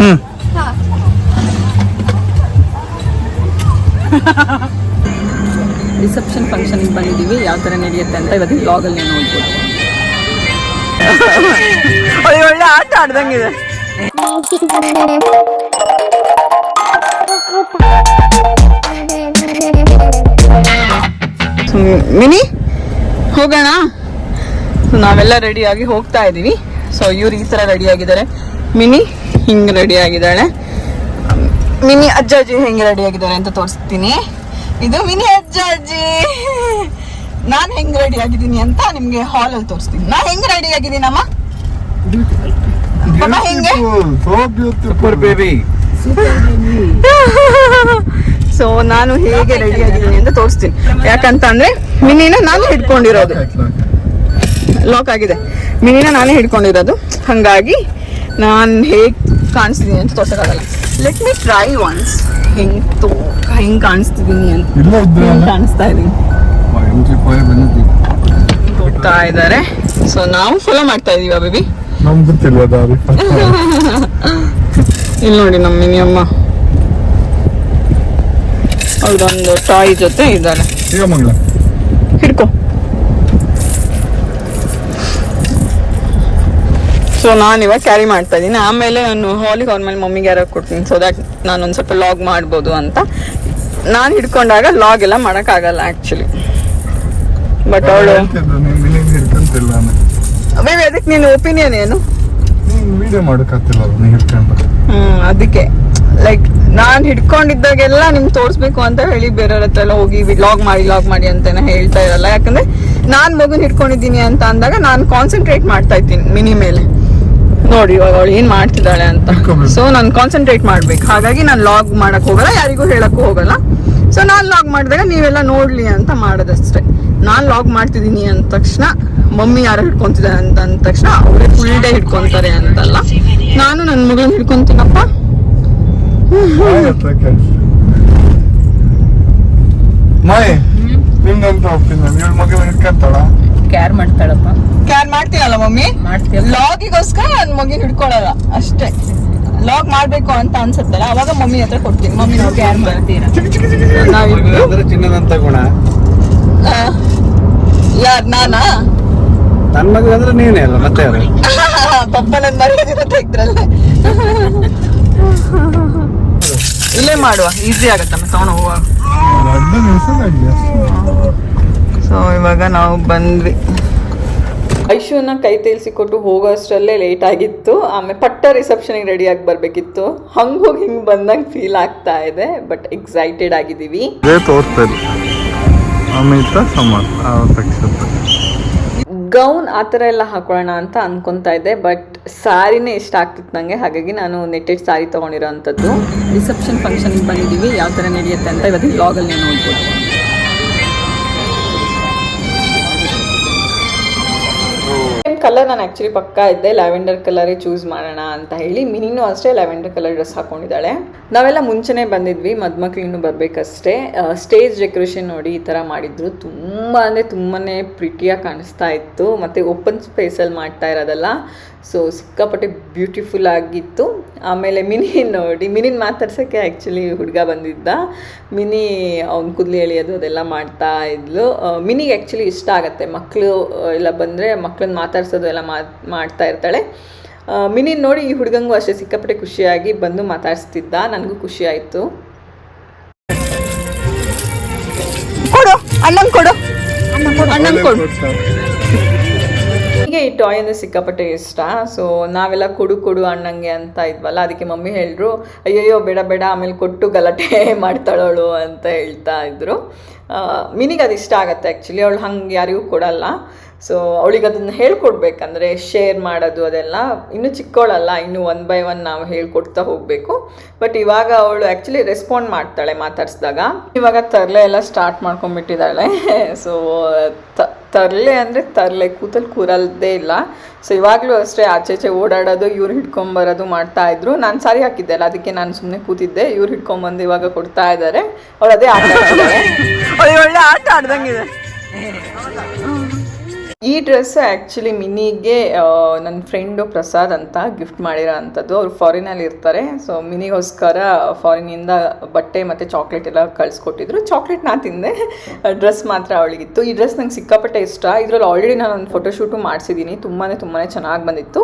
ಹ್ಮ್. Reception ಫಂಕ್ಷನ್ಗೆ ಬಂದಿದ್ದೀವಿ. ಯಾವ ಥರ ನಡೆಯುತ್ತೆ ಅಂತ ಇವತ್ತಿನ ಬ್ಲಾಗಲ್ಲಿ ನೋಡ್ಬೋದು. ಒಳ್ಳೆ ಆಟ ಆಡ್ದಂಗಿದೆ ಮಿನಿ ಹೋಗೋಣ. ನಾವೆಲ್ಲ ರೆಡಿಯಾಗಿ ಹೋಗ್ತಾ ಇದ್ದೀವಿ. ಸೊ ಇವ್ರು ಈ ಥರ ರೆಡಿ ಆಗಿದ್ದಾರೆ. ಮಿನಿ ಹಿಂಗೆ ರೆಡಿ ಆಗಿದ್ದಾಳೆ. ಮಿನಿ ಅಜ್ಜ ಅಜ್ಜಿ ಹೆಂಗೆ ರೆಡಿ ಆಗಿದ್ದಾರೆ ಅಂತ ತೋರಿಸ್ತೀನಿ. ಇದು ಮಿನಿ ಅಜ್ಜ ಅಜ್ಜಿ. ನಾನು ಹೆಂಗೆ ರೆಡಿ ಆಗಿದ್ದೀನಿ ಅಂತ ನಿಮಗೆ ಹಾಲ್ ಅಲ್ಲಿ ತೋರಿಸ್ತೀನಿ. ನಾನು ಹೆಂಗೆ ರೆಡಿ ಆಗಿದ್ದೀನಮ್ಮ. ಸೊ ನಾನು ಹೇಗೆ ರೆಡಿ ಆಗಿದ್ದೀನಿ ಅಂತ ತೋರಿಸ್ತೀನಿ. ಯಾಕಂತ ಅಂದ್ರೆ ಮಿನಿನ ನಾನು ಹಿಡ್ಕೊಂಡಿರೋದು. ಲಾಕ್ ಆಗಿದೆ. ಮಿನಿನ ನಾನೇ ಹಿಡ್ಕೊಂಡಿರೋದು. ಹಂಗಾಗಿ ನಾನು ಹೇಗೆ ಕಾಣಿಸ್ತೀನಿ ಅಂತ ತೋರ್ಸೋಕ್ಕಾಗಲ್ಲ. ಲೆಟ್ ಮೀ ಟ್ರೈ ಒನ್ಸ್ ಹೆಂಗ್ ತೋ ಹೆಂಗ್ ಕಾಣಿಸ್ತಿದ್ದೀನಿ ಅಂತ. ಕಾಣಿಸ್ತಾ ಬಂದಿದ್ವಿ ಹೋಗ್ತಾ ಇದ್ದಾರೆ. ಸೊ ನಾವು ಫಾಲೋ ಮಾಡ್ತಾ ಇದೀವ ಬೇಬಿ ಇಲ್ಲಿ ನೋಡಿ ನಮ್ಮ ಮಿನಿ ಅಮ್ಮ ಅವ್ರದೊಂದು ಟಾಯ್ ಜೊತೆ ಇದ್ದಾರೆ. ಹಿಡ್ಕೊ. ಸೊ ನಾನು ಇವಾಗ ಕ್ಯಾರಿ ಮಾಡ್ತಾ ಇದ್ದೀನಿ. ಆಮೇಲೆ ನಾನು ಹಾಲಿಗೆ ಅವ್ರ ಮಮ್ಮಿಗೆ ಯಾರೋ ಕೊಡ್ತೀನಿ. ಸೊ ದ್ಯಾಟ್ ನಾನು ಒಂದು ಸ್ವಲ್ಪ ಲಾಗ್ ಮಾಡ್ಬೋದು ಅಂತ. ನಾನು ಹಿಡ್ಕೊಂಡಾಗ ಲಾಗ್ ಎಲ್ಲ ಮಾಡೋಕ್ಕಾಗಲ್ಲ ಆ್ಯಕ್ಚುಲಿ ಬಟ್ ಅವಳು ಬೇಬಿ ಅದಕ್ಕೆ ನೀನು ಒಪಿನಿಯನ್ ಏನು? ಹ್ಮ್ ಅದಕ್ಕೆ. ಲೈಕ್ ನಾನು ಹಿಡ್ಕೊಂಡಿದ್ದಾಗೆಲ್ಲ ನಿಮ್ಗೆ ತೋರಿಸ್ಬೇಕು ಅಂತ ಹೇಳಿ ಬೇರೆಯವ್ರ ಹತ್ರ ಎಲ್ಲ ಹೋಗಿ ಲಾಗ್ ಮಾಡಿ ಲಾಗ್ ಮಾಡಿ ಅಂತಾನೆ ಹೇಳ್ತಾ ಇರಲ್ಲ. ಯಾಕಂದ್ರೆ ನಾನು ಮಗುನ ಹಿಡ್ಕೊಂಡಿದ್ದೀನಿ ಅಂತ ಅಂದಾಗ ನಾನು ಕಾನ್ಸಂಟ್ರೇಟ್ ಮಾಡ್ತಾ ಇದ್ದೀನಿ ಮಿನಿ ಮೇಲೆ. ನೋಡಿ ಇವಾಗ ಅವಳು ಏನ್ ಮಾಡ್ತಿದ್ದಾಳೆ ಅಂತ. ಸೊ ನಾನು ಕಾನ್ಸಂಟ್ರೇಟ್ ಮಾಡ್ಬೇಕು. ಹಾಗಾಗಿ ನಾನು ಲಾಗ್ ಮಾಡಕ್ ಹೋಗಲ್ಲ ಯಾರಿಗೂ ಹೇಳಕ್ಕೂ ಹೋಗಲ್ಲ. ಸೊ ನಾನ್ ಲಾಗ್ ಮಾಡಿದಾಗ ನೀವೆಲ್ಲ ನೋಡ್ಲಿ ಅಂತ ಮಾಡೋದಷ್ಟೇ. ನಾನ್ ಲಾಗ್ ಮಾಡ್ತಿದ್ದೀನಿ ಅಂದ ತಕ್ಷಣ ಮಮ್ಮಿ ಯಾರು ಹಿಡ್ಕೊಂತಿದ್ದಾರೆ ಅಂತ ಅಂದ ತಕ್ಷಣ ಅವರೇ ಫುಲ್ ಡೇ ಹಿಡ್ಕೊಂತಾರೆ ಅಂತಲ್ಲ. ನಾನು ನನ್ನ ಮಗಳನ್ನ ಹಿಡ್ಕೊಂತೀನಪ್ಪ. ಮಾಯ್ ನಿಮ್ದಂತ ಒಪ್ಪಿನ ಇವಳ ಮಗಳ ಹಿಡ್ಕಂತಾಳ? ಕ್ಯಾರ್ ಮಾಡ್ತಾಳಪ್ಪ. ಕೇರ್ ಮಾಡ್ತೀನಲ್ಲ ಮಮ್ಮಿ? ಮಾಡ್ತೀಯ ಲಾಗಿಗೋಸ್ಕರ ನನ್ನ ಮಗಿನ ಹಿಡ್ಕೊಳ್ಳಲ್ಲ ಅಷ್ಟೇ. ಲಾಗ್ ಮಾಡ್ಬೇಕು ಅಂತ ಅನ್ಸುತ್ತಲ್ಲ ಅವಾಗ ಮಮ್ಮಿ ಹತ್ರ ಕೊಡ್ತೀನಿ. ಮಮ್ಮಿ ನಾವು ಕೇರ್ ಮಾಡ್ತೀರಾ? ನಾವಿಬ್ರು ಅಂದ್ರೆ ಚಿನ್ನದಂತ ಗುಣ ಯಾರ್ ನಾನಾ? ನನ್ನ ಮಗ ಅಂದ್ರೆ ನೀನೇ ಅಲ್ಲ ಮತ್ತೆ ಯಾರು? ಪಪ್ಪ ನನ್ನ ಮರ್ಯಾದಿನ ತೆಗ್ದ್ರಲ್ಲ ಇಲ್ಲೇ ಮಾಡುವ ಈಸಿ ಆಗತ್ತೆ ತಗೊಂಡು ಹೋಗುವ. ಇವಾಗ ನಾವು ಬಂದ್ವಿ. ಐಶುನ ಕೈ ತೇಲ್ಸಿಕೊಟ್ಟು ಹೋಗೋಷ್ಟರಲ್ಲೇ ಲೇಟ್ ಆಗಿತ್ತು. ಆಮೇಲೆ ಪಟ್ಟ ರಿಸೆಪ್ಷನಿಗೆ ರೆಡಿಯಾಗಿ ಬರಬೇಕಿತ್ತು. ಹಂಗೆ ಹೋಗಿ ಹಿಂಗೆ ಬಂದಂಗೆ ಫೀಲ್ ಆಗ್ತಾ ಇದೆ ಬಟ್ ಎಕ್ಸೈಟೆಡ್ ಆಗಿದ್ದೀವಿ. ಗೌನ್ ಆ ಥರ ಎಲ್ಲ ಹಾಕೊಳ್ಳೋಣ ಅಂತ ಅನ್ಕೊಂತಾ ಇದ್ದೆ ಬಟ್ ಸ್ಯಾರಿನೇ ಇಷ್ಟ ಆಗ್ತಿತ್ತು ನನಗೆ ಹಾಗಾಗಿ ನಾನು ನೆಟ್ಟೆಡ್ ಸಾರಿ ತೊಗೊಂಡಿರೋ ಅಂಥದ್ದು ರಿಸೆಪ್ಷನ್ ಫಂಕ್ಷನ್ಗೆ ಬಂದಿದ್ದೀವಿ. ಯಾವ ಥರ ನಡೆಯುತ್ತೆ ಅಂತ ಇವತ್ತಿನ ಬ್ಲಾಗಲ್ಲಿ ನೋಡ್ಬೋದು. ಕಲರ್ ನಾನು ಆ್ಯಕ್ಚುಲಿ ಪಕ್ಕಾ ಇದ್ದೆ. ಲ್ಯಾವೆಂಡರ್ ಕಲರೇ ಚೂಸ್ ಮಾಡೋಣ ಅಂತ ಹೇಳಿ ಮಿನಿನೂ ಅಷ್ಟೇ ಲ್ಯಾವೆಂಡರ್ ಕಲರ್ ಡ್ರೆಸ್ ಹಾಕೊಂಡಿದ್ದಾಳೆ. ನಾವೆಲ್ಲ ಮುಂಚೆನೇ ಬಂದಿದ್ವಿ. ಮದ್ಮಕ್ಳಿನ್ನು ಬರಬೇಕಷ್ಟೇ. ಸ್ಟೇಜ್ ಡೆಕೋರೇಷನ್ ನೋಡಿ ಈ ಥರ ಮಾಡಿದ್ರು. ತುಂಬ ಅಂದರೆ ತುಂಬಾ ಪ್ರಿಟಿಯಾಗಿ ಕಾಣಿಸ್ತಾ ಇತ್ತು. ಮತ್ತು ಓಪನ್ ಸ್ಪೇಸಲ್ಲಿ ಮಾಡ್ತಾ ಇರೋದಲ್ಲ. ಸೊ ಸಿಕ್ಕಾಪಟ್ಟೆ ಬ್ಯೂಟಿಫುಲ್ ಆಗಿತ್ತು. ಆಮೇಲೆ ಮಿನಿ ನೋಡಿ, ಮಿನಿನ್ ಮಾತಾಡ್ಸೋಕ್ಕೆ ಆ್ಯಕ್ಚುಲಿ ಹುಡುಗ ಬಂದಿದ್ದ. ಮಿನಿ ಅವ್ನ ಕುದ್ಲಿ ಎಳಿಯೋದು, ಅದೆಲ್ಲ ಮಾಡ್ತಾ ಇದ್ಲು. ಮಿನಿಗೆ ಆ್ಯಕ್ಚುಲಿ ಇಷ್ಟ ಆಗುತ್ತೆ. ಮಕ್ಕಳು ಎಲ್ಲ ಬಂದರೆ ಮಕ್ಕಳನ್ನ ಮಾತಾಡ್ಸೋದು ಎಲ್ಲ ಮಾಡ್ತಾ ಇರ್ತಾಳೆ. ಮಿನಿ ನೋಡಿ ಈ ಹುಡುಗಂಗೂ ಅಷ್ಟೇ ಸಿಕ್ಕಾಪಟ್ಟೆ ಖುಷಿಯಾಗಿ ಬಂದು ಮಾತಾಡಿಸ್ತಿದ್ದ. ನನಗೂ ಖುಷಿ ಆಯಿತು. ಕೊಡು ಕೊಡು. ಕೊಡು ಈ ಟಾಯ್ ಅಂದರೆ ಸಿಕ್ಕಾಪಟ್ಟೆ ಇಷ್ಟ. ಸೊ ನಾವೆಲ್ಲ ಕೊಡು ಕೊಡು ಅಣ್ಣಂಗೆ ಅಂತ ಇದ್ವಲ್ಲ, ಅದಕ್ಕೆ ಮಮ್ಮಿ ಹೇಳಿದ್ರು, ಅಯ್ಯಯ್ಯೋ, ಬೇಡ ಬೇಡ, ಆಮೇಲೆ ಕೊಟ್ಟು ಗಲಾಟೆ ಮಾಡ್ತಾಳೋಳು ಅಂತ ಹೇಳ್ತಾ ಇದ್ರು. ಮಿನಿಗೆ ಅದು ಇಷ್ಟ ಆಗುತ್ತೆ ಆ್ಯಕ್ಚುಲಿ ಅವಳು ಹಂಗೆ ಯಾರಿಗೂ ಕೊಡಲ್ಲ. ಸೊ ಅವಳಿಗೆ ಅದನ್ನು ಹೇಳ್ಕೊಡ್ಬೇಕಂದ್ರೆ ಶೇರ್ ಮಾಡೋದು ಅದೆಲ್ಲ ಇನ್ನು ಚಿಕ್ಕವಳಲ್ಲ ಇನ್ನು ಒನ್ ಬೈ ಒನ್ ನಾವು ಹೇಳ್ಕೊಡ್ತಾ ಹೋಗಬೇಕು. ಬಟ್ ಇವಾಗ ಅವಳು ಆ್ಯಕ್ಚುಲಿ ರೆಸ್ಪಾಂಡ್ ಮಾಡ್ತಾಳೆ ಮಾತಾಡ್ಸಿದಾಗ. ಇವಾಗ ತರಲೆ ಎಲ್ಲ ಸ್ಟಾರ್ಟ್ ಮಾಡ್ಕೊಂಡ್ಬಿಟ್ಟಿದ್ದಾಳೆ. ಸೊ ತರಲೆ ಅಂದರೆ ತರಲೆ ಕೂತಲ್ಲಿ ಕೂರಲ್ದೇ ಇಲ್ಲ. ಸೊ ಇವಾಗಲೂ ಅಷ್ಟೇ ಆಚೆ ಈಚೆ ಓಡಾಡೋದು ಇವ್ರು ಹಿಡ್ಕೊಂಬರೋದು ಮಾಡ್ತಾ ಇದ್ರು. ನಾನು ಸಾರಿ ಹಾಕಿದ್ದೆ ಅಲ್ಲ ಅದಕ್ಕೆ ನಾನು ಸುಮ್ಮನೆ ಕೂತಿದ್ದೆ. ಇವ್ರು ಹಿಡ್ಕೊಂಬಂದು ಇವಾಗ ಕೊಡ್ತಾ ಇದ್ದಾರೆ ಅವ್ರು ಅದೇ ಆಟ ಆಡ್ತಿದ್ದಾಳೆ ಒಳ್ಳೆ ಆಟ ಆಡ್ದಂಗಿದೆ. ಈ ಡ್ರೆಸ್ ಆ್ಯಕ್ಚುಲಿ ಮಿನಿಗೆ ನನ್ನ ಫ್ರೆಂಡು ಪ್ರಸಾದ್ ಅಂತ ಗಿಫ್ಟ್ ಮಾಡಿರೋ ಅಂಥದ್ದು. ಅವ್ರು ಫಾರಿನಲ್ಲಿ ಇರ್ತಾರೆ. ಸೊ, ಮಿನಿಗೋಸ್ಕರ ಫಾರಿನಿಂದ ಬಟ್ಟೆ ಮತ್ತು ಚಾಕ್ಲೇಟ್ ಎಲ್ಲ ಕಳಿಸ್ಕೊಟ್ಟಿದ್ರು. ಚಾಕ್ಲೇಟ್ ನಾ ತಿಂದೆ. ಡ್ರೆಸ್ ಮಾತ್ರ ಅವಳಿಗಿತ್ತು. ಈ ಡ್ರೆಸ್ ನಂಗೆ ಸಿಕ್ಕಾಪಟ್ಟೆ ಇಷ್ಟ. ಇದರಲ್ಲಿ ಆಲ್ರೆಡಿ ನಾನು ಒಂದು ಫೋಟೋಶೂಟು ಮಾಡಿಸಿದ್ದೀನಿ ತುಂಬಾ ತುಂಬಾ ಚೆನ್ನಾಗಿ ಬಂದಿತ್ತು.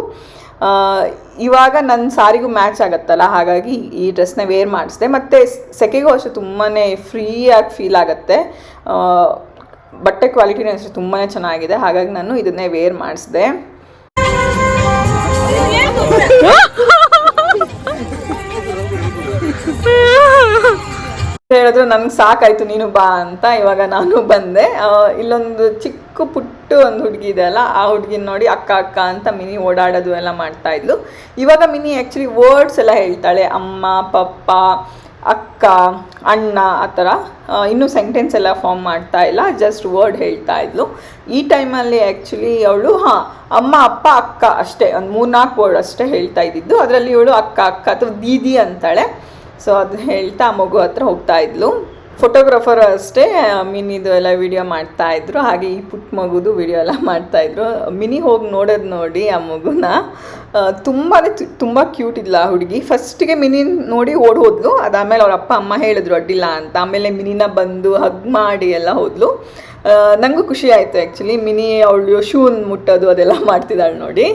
ಇವಾಗ ನನ್ನ ಸಾರಿಗೂ ಮ್ಯಾಚ್ ಆಗುತ್ತಲ್ಲ? ಹಾಗಾಗಿ ಈ ಡ್ರೆಸ್ನ ವೇರ್ ಮಾಡಿಸಿದೆ. ಮತ್ತು ಸೆಕೆಗೂ ಅಷ್ಟೇ ತುಂಬಾ ಫ್ರೀಯಾಗಿ ಫೀಲ್ ಆಗುತ್ತೆ. ಬಟ್ಟೆ ಕ್ವಾಲಿಟಿನೂ ಅಷ್ಟೇ ತುಂಬಾ ಚೆನ್ನಾಗಿದೆ. ಹಾಗಾಗಿ ನಾನು ಇದನ್ನೇ ವೇರ್ ಮಾಡಿಸಿದೆ. ಹೇಳಿದ್ರು, ನನ್ಗೆ ಸಾಕಾಯ್ತು, ನೀನು ಬಾ ಅಂತ ಇವಾಗ ನಾನು ಬಂದೆ. ಇಲ್ಲೊಂದು ಚಿಕ್ಕ ಪುಟ್ಟು ಒಂದು ಹುಡುಗಿ ಇದೆ ಅಲ್ಲ, ಆ ಹುಡುಗಿನ ನೋಡಿ ಅಕ್ಕ ಅಕ್ಕ ಅಂತ ಮಿನಿ ಓಡಾಡೋದು ಎಲ್ಲ ಮಾಡ್ತಾ ಇದ್ಲು. ಇವಾಗ ಮಿನಿ ಆ್ಯಕ್ಚುಲಿ ವರ್ಡ್ಸ್ ಎಲ್ಲ ಹೇಳ್ತಾಳೆ. ಅಮ್ಮ, ಪಪ್ಪ ಅಕ್ಕ, ಅಣ್ಣ ಆ ಥರ ಇನ್ನೂ ಸೆಂಟೆನ್ಸ್ ಎಲ್ಲ ಫಾರ್ಮ್ ಮಾಡ್ತಾ ಇಲ್ಲ ಜಸ್ಟ್ ವರ್ಡ್ ಹೇಳ್ತಾ ಇದ್ಲು. ಈ ಟೈಮಲ್ಲಿ ಆ್ಯಕ್ಚುಲಿ ಅವಳು, ಹಾಂ, ಅಮ್ಮ, ಅಪ್ಪ, ಅಕ್ಕ ಅಷ್ಟೇ, ಒಂದು ಮೂರ್ನಾಲ್ಕು ವರ್ಡ್ ಅಷ್ಟೇ ಹೇಳ್ತಾ ಇದ್ದಿದ್ದು. ಅದರಲ್ಲಿ ಇವಳು ಅಕ್ಕ ಅಕ್ಕ ಅಥವಾ ದೀದಿ ಅಂತಾಳೆ. ಸೊ ಅದು ಹೇಳ್ತಾ ಮಗು ಹತ್ರ ಹೋಗ್ತಾ ಇದ್ಲು. ಫೋಟೋಗ್ರಾಫರ್ ಅಷ್ಟೇ ಮಿನಿದು ಎಲ್ಲ ವಿಡಿಯೋ ಮಾಡ್ತಾ ಇದ್ರು. ಹಾಗೆ ಈ ಪುಟ್ಟ ಮಗುದು ವಿಡಿಯೋ ಎಲ್ಲ ಮಾಡ್ತಾ ಇದ್ರು. ಮಿನಿ ಹೋಗಿ ನೋಡೋದು ನೋಡಿ ಆ ಮಗುನ. ತುಂಬಾ ತುಂಬ ಕ್ಯೂಟ್ ಇಲ್ಲ ಆ ಹುಡುಗಿ. ಫಸ್ಟಿಗೆ ಮಿನಿ ನೋಡಿ ಓಡ್ ಹೋದ್ಲು. ಅದಾದಮೇಲೆ ಅವ್ರ ಅಪ್ಪ, ಅಮ್ಮ ಹೇಳಿದ್ರು, ಅಡ್ಡಿಲ್ಲ ಅಂತ. ಆಮೇಲೆ ಮಿನಿನ ಬಂದು ಹಗ್ ಮಾಡಿ ಎಲ್ಲ ಹೋದ್ಲು. ನನಗೂ ಖುಷಿ ಆಯಿತು ಆ್ಯಕ್ಚುಲಿ ಮಿನಿ ಅವಳು ಶೂನ್ ಮುಟ್ಟೋದು ಅದೆಲ್ಲ ಮಾಡ್ತಿದ್ದಾಳೆ ನೋಡಿ.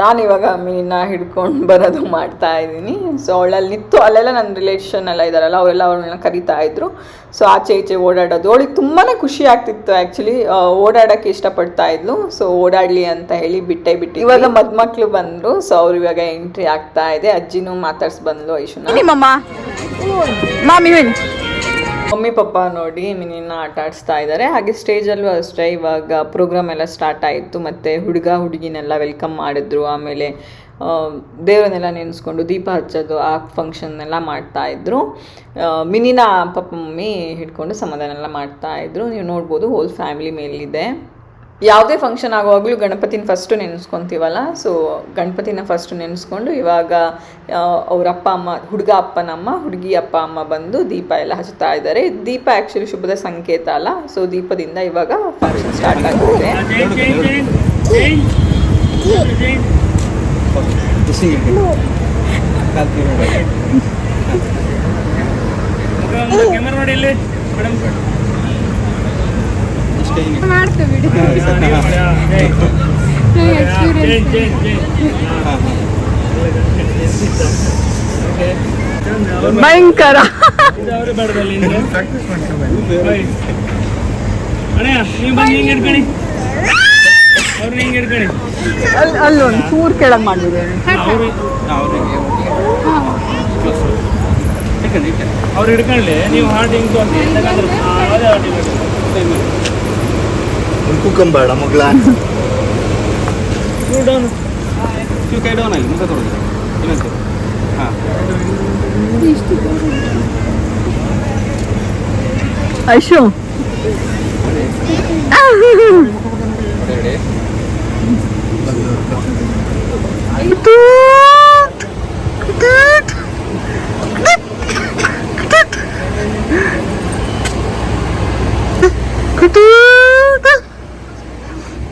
ನಾನು ಇವಾಗ ಮೀನ ಹಿಡ್ಕೊಂಡು ಬರೋದು ಮಾಡ್ತಾ ಇದ್ದೀನಿ. ಸೊ ಅವಳಲ್ಲಿ ನಿಂತು ಅಲ್ಲೆಲ್ಲ ನನ್ನ ರಿಲೇಷನ್ ಎಲ್ಲ ಇದ್ದಾರಲ್ಲ ಅವರೆಲ್ಲ ಅವ್ರನ್ನ ಕರಿತಾ ಇದ್ರು. ಸೊ ಆಚೆ ಈಚೆ ಓಡಾಡೋದು. ಅವಳಿಗೆ ತುಂಬಾ ಖುಷಿ ಆಗ್ತಿತ್ತು ಆ್ಯಕ್ಚುಲಿ ಓಡಾಡೋಕ್ಕೆ ಇಷ್ಟಪಡ್ತಾ ಇದ್ಲು. ಸೊ ಓಡಾಡಲಿ ಅಂತ ಹೇಳಿ ಬಿಟ್ಟೆ ಬಿಟ್ಟು ಇವಾಗ ಮದ್ಮಕ್ಳು ಬಂದರು. ಸೊ ಅವ್ರು ಇವಾಗ ಎಂಟ್ರಿ ಆಗ್ತಾ ಇದೆ. ಅಜ್ಜಿನೂ ಮಾತಾಡ್ಸಿ ಬಂದ್ಲು ಐಶುನ. ನಿಮ್ಮಮ್ಮ ಮಾಮಿ ಹೇಳಿ ಮಮ್ಮಿ ಪಪ್ಪ ನೋಡಿ ಮಿನಿನ ಆಟ ಆಡಿಸ್ತಾ ಇದ್ದಾರೆ. ಹಾಗೆ ಸ್ಟೇಜಲ್ಲೂ ಅಷ್ಟೇ ಇವಾಗ ಪ್ರೋಗ್ರಾಮ್ ಎಲ್ಲ ಸ್ಟಾರ್ಟ್ ಆಯಿತು. ಮತ್ತು ಹುಡುಗ ಹುಡುಗಿನೆಲ್ಲ ವೆಲ್ಕಮ್ ಮಾಡಿದ್ರು. ಆಮೇಲೆ ದೇವರನ್ನೆಲ್ಲ ನೆನೆಸ್ಕೊಂಡು ದೀಪ ಹಚ್ಚೋದು ಆ ಫಂಕ್ಷನ್ ಎಲ್ಲ ಮಾಡ್ತಾ ಇದ್ರು. ಆ, ಮಿನಿನ ಪಪ್ಪ ಮಮ್ಮಿ ಹಿಡ್ಕೊಂಡು ಸಮಾಧಾನ ಎಲ್ಲ ಮಾಡ್ತಾ ಇದ್ರು. ನೀವು ನೋಡ್ಬೋದು ಹೋಲ್ ಫ್ಯಾಮಿಲಿ ಮೇಲಿದೆ. ಯಾವುದೇ ಫಂಕ್ಷನ್ ಆಗುವಾಗಲೂ ಗಣಪತಿನ ಫಸ್ಟು ನೆನೆಸ್ಕೊತೀವಲ್ಲ? ಸೊ ಗಣಪತಿನ ಫಸ್ಟು ನೆನೆಸ್ಕೊಂಡು ಇವಾಗ ಅವ್ರ ಅಪ್ಪ ಅಮ್ಮ ಹುಡುಗ ಅಪ್ಪನಮ್ಮ ಹುಡುಗಿ ಅಪ್ಪ ಅಮ್ಮ ಬಂದು ದೀಪ ಎಲ್ಲ ಹಚ್ತಾ ಇದ್ದಾರೆ. ದೀಪ ಆ್ಯಕ್ಚುಲಿ ಶುಭದ ಸಂಕೇತ ಅಲ್ಲ. ಸೊ ದೀಪದಿಂದ ಇವಾಗ ಫಂಕ್ಷನ್ ಸ್ಟಾರ್ಟ್ ಆಗುತ್ತೆ ಅಲ್ಲಿ ಅಲ್ಲೊಂದು ಚೂರ್ ಕೆಳಗೆ ಮಾಡಿದ್ರು ಅವರು ಅವ್ರು ಹಿಡ್ಕೊಳ್ಳಿ ನೀವು ಹಾರ್ಟ್ ಹಿಂಗೆ ತೊಗೊಂಡು ಯಾಕಂದ್ರೆ ಅದೇ ಹಾರ್ಟ್ ಕುಕ್ಕಂಬೇಡ ಮಗ್ಲ ಡೌನ್ ನೀವು ಕೈ ಡೌನ್ ಆಗಿ ಮುಖ ತೊಗೊಳ್ಳಿ ಇನ್ನೊಂದು ಹಾಂ ಐಶು ಕೆಳಗಿಂದ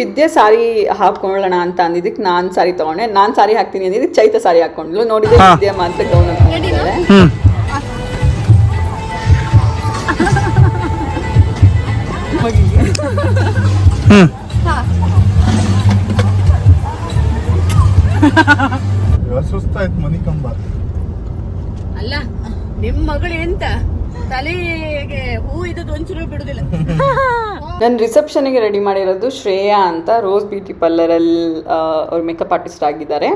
ವಿದ್ಯೆ ಸಾರಿ ಹಾಕೊಳ್ಳೋಣ ಅಂತ ಅಂದಿದ್ದಕ್ಕೆ ನಾನ್ ಸಾರಿ ತಗೊಂಡೆ. ನಾನು ಸಾರಿ ಹಾಕ್ತೀನಿ ಅಂದಿದ್ದಕ್ಕೆ ಚೈತ ಸಾರಿ ಹಾಕೊಂಡ್ಲು ನೋಡಿದ್ರೆ. ವಿದ್ಯೆ ಮಾತ್ರ ಗೌನ್ ಹಾಕೊಂಡಿದ್ದಾಳೆ ಸುಸ್ತಾಯ್ತು ಮನಿ ಕಂಬ ಅಲ್ಲ ನಿಮ್ ಮಗಳು ಎಂತ? ತಲೆಗೆ ಹೂ ಇದ್ದದ್ದು ಒಂಚೂರು ಬಿಡುದಿಲ್ಲ. ನನ್ನ ರಿಸೆಪ್ಷನ್ಗೆ ರೆಡಿ ಮಾಡಿರೋದು ಶ್ರೇಯಾ ಅಂತ ರೋಸ್ ಬ್ಯೂಟಿ ಪಾರ್ಲರಲ್ಲಿ ಅವ್ರ ಮೇಕಪ್ ಆರ್ಟಿಸ್ಟ್ ಆಗಿದ್ದಾರೆ.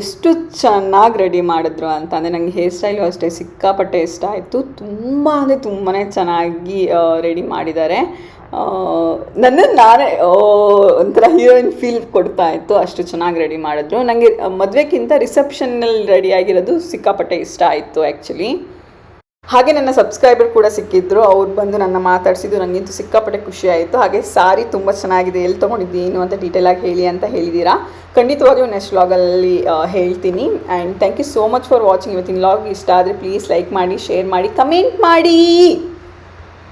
ಎಷ್ಟು ಚೆನ್ನಾಗಿ ರೆಡಿ ಮಾಡಿದ್ರು ಅಂತ ಅಂದರೆ ನನಗೆ ಹೇರ್ ಸ್ಟೈಲು ಅಷ್ಟೇ, ಸಿಕ್ಕಾಪಟ್ಟೆ ಇಷ್ಟ ಆಯಿತು. ತುಂಬ ಅಂದರೆ ತುಂಬಾ ಚೆನ್ನಾಗಿ ರೆಡಿ ಮಾಡಿದ್ದಾರೆ. ನನ್ನ ನಾನೇ ಒಂಥರ ಹೀರೋಯಿನ್ ಫೀಲ್ ಕೊಡ್ತಾ ಇತ್ತು, ಅಷ್ಟು ಚೆನ್ನಾಗಿ ರೆಡಿ ಮಾಡಿದ್ರು. ನನಗೆ ಮದುವೆಗಿಂತ ರಿಸೆಪ್ಷನ್ನಲ್ಲಿ ರೆಡಿ ಆಗಿರೋದು ಸಿಕ್ಕಾಪಟ್ಟೆ ಇಷ್ಟ ಆಯಿತು ಆ್ಯಕ್ಚುಲಿ ಹಾಗೆ ನನ್ನ ಸಬ್ಸ್ಕ್ರೈಬರ್ ಕೂಡ ಸಿಕ್ಕಿದ್ರು. ಅವ್ರು ಬಂದು ನನ್ನ ಮಾತಾಡಿಸಿದ್ದು ನನಗಂತೂ ಸಿಕ್ಕಾಪಟ್ಟೆ ಖುಷಿ ಆಯಿತು. ಹಾಗೆ ಸಾರಿ ತುಂಬ ಚೆನ್ನಾಗಿದೆ. ಎಲ್ಲಿ ತೊಗೊಂಡಿದ್ದೆ, ಏನು ಅಂತ ಡೀಟೇಲಾಗಿ ಹೇಳಿ ಅಂತ ಹೇಳಿದ್ದೀರಾ ಖಂಡಿತವಾಗಿಯೂ ನೆಕ್ಸ್ಟ್ ವ್ಲಾಗಲ್ಲಿ ಹೇಳ್ತೀನಿ. And thank you so much for watching ಇವತ್ತಿನ ವ್ಲಾಗ್ ಇಷ್ಟ ಆದರೆ ಪ್ಲೀಸ್ ಲೈಕ್ ಮಾಡಿ ಶೇರ್ ಮಾಡಿ ಕಮೆಂಟ್ ಮಾಡಿ!